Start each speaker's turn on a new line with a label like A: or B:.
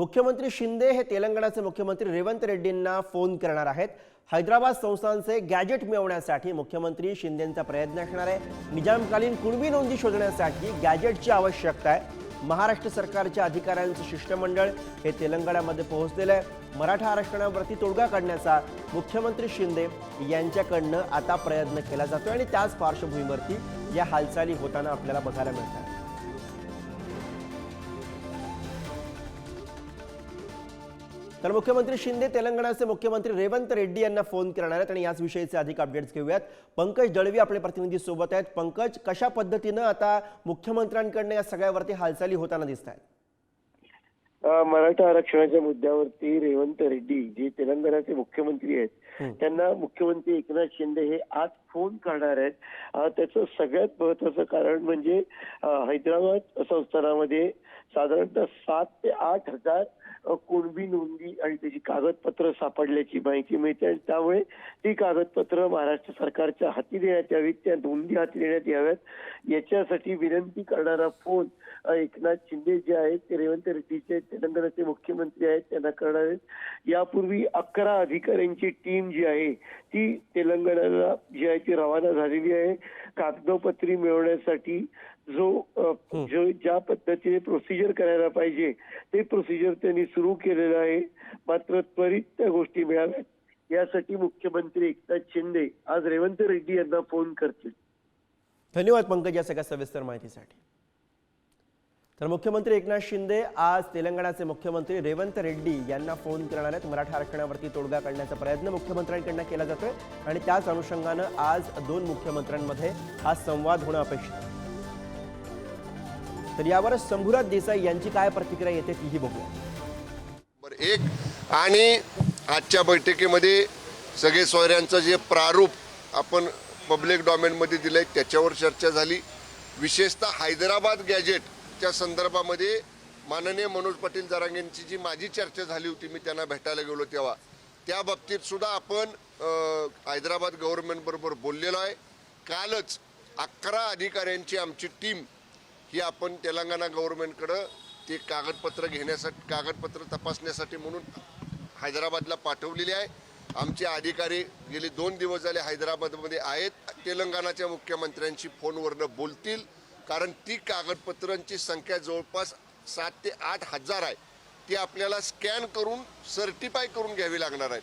A: मुख्यमंत्री शिंदे हे तेलंगणाचे मुख्यमंत्री रेवंत रेड्डींना फोन करणार आहेत. हैदराबाद संस्थांचे गॅजेट मिळवण्यासाठी मुख्यमंत्री शिंदेंचा प्रयत्न असणार आहे. निजामकालीन कुणबी नोंदी शोधण्यासाठी गॅजेटची आवश्यकता आहे. महाराष्ट्र सरकारच्या अधिकाऱ्यांचं शिष्टमंडळ हे तेलंगणामध्ये पोहोचलेलं आहे. मराठा आरक्षणावरती तोडगा काढण्याचा मुख्यमंत्री शिंदे यांच्याकडनं आता प्रयत्न केला जातोय आणि त्याच पार्श्वभूमीवरती या हालचाली होताना आपल्याला बघायला मिळतात. तर मुख्यमंत्री शिंदे तेलंगणाचे मुख्यमंत्री रेवंत रेड्डी यांना फोन करणार आहेत आणि याच विषयीचे अधिक अपडेट्स घेऊयात. पंकज दळवी आपले प्रतिनिधी सोबत आहेत. पंकज कशा पद्धतीनं आता मुख्यमंत्र्यांकडनं या सगळ्यावरती हालचाली होताना दिसत आहेत
B: मराठा आरक्षणाच्या मुद्द्यावरती रेवंत रेड्डी जे तेलंगणाचे मुख्यमंत्री आहेत त्यांना मुख्यमंत्री एकनाथ शिंदे हे आज फोन करणार आहेत. त्याचं सगळ्यात महत्वाचं कारण म्हणजे हैदराबाद संस्थानामध्ये साधारणतः सात ते आठ हजार कुणबी नोंदी आणि त्याची कागदपत्र सापडल्याची माहिती मिळते आणि त्यामुळे ती कागदपत्र महाराष्ट्र सरकारच्या हाती देण्यात यावीत त्या नोंदी हाती देण्यात याव्यात. याच्यासाठी विनंती करणारा फोन एकनाथ शिंदे जे आहेत ते रेवंत रेड्डीचे तेलंगणाचे मुख्यमंत्री आहेत त्यांना करणार आहेत. यापूर्वी अकरा अधिकाऱ्यांची टीम जी आहे ती तेलंगणाला जी आहे ती रवाना झालेली आहे. कागदोपत्री मिळवण्यासाठी जो जो ज्या पद्धतीने प्रोसिजर करायला पाहिजे ते प्रोसिजर त्यांनी सुरू केलेलं आहे. मात्र त्वरित त्या गोष्टी मिळाव्यात. यासाठी मुख्यमंत्री एकनाथ शिंदे आज रेवंत रेड्डी यांना फोन करतील.
A: धन्यवाद पंकज या सगळ्या सविस्तर माहितीसाठी. तर मुख्यमंत्री एकनाथ शिंदे आज तेलंगणाचे मुख्यमंत्री रेवंत रेड्डी यांना फोन करणार आहेत. मराठा आरक्षणावरती तोडगा काढण्याचा प्रयत्न मुख्यमंत्र्यांकडनं केला जातोय आणि त्याच अनुषंगानं आज दोन मुख्यमंत्र्यांमध्ये हा संवाद होणं अपेक्षित आहे. तर यावर शंभूराज देसाई यांची काय प्रतिक्रिया येते तीही बघूया.
C: बर एक आणि आजच्या बैठकीमध्ये सगळे सोयऱ्यांचं जे प्रारूप आपण पब्लिक डॉमेनमध्ये दिलंय त्याच्यावर चर्चा झाली. विशेषतः हैदराबाद गॅजेट त्या संदर्भामध्ये माननीय मनोज पाटील जरांगेंची जी माझी चर्चा झाली होती मी त्यांना भेटायला गेलो तेव्हा त्या बाबतीत सुद्धा आपण हैदराबाद गव्हर्नमेंट बरोबर बोललेलो आहे. कालच अकरा अधिकाऱ्यांची आमची टीम ही आपण तेलंगणा गव्हर्नमेंटकडं ते कागदपत्र घेण्यासाठी कागदपत्र तपासण्यासाठी म्हणून हैदराबादला पाठवलेली आहे. आमचे अधिकारी गेले दोन दिवस झाले हैदराबादमध्ये आहेत. तेलंगणाच्या मुख्यमंत्र्यांशी फोनवरनं बोलतील. कारण ती कागदपत्रांची संख्या जवळपास सात ते आठ हजार आहे. ती आपल्याला स्कॅन करून सर्टिफाय करून घ्यावी लागणार आहे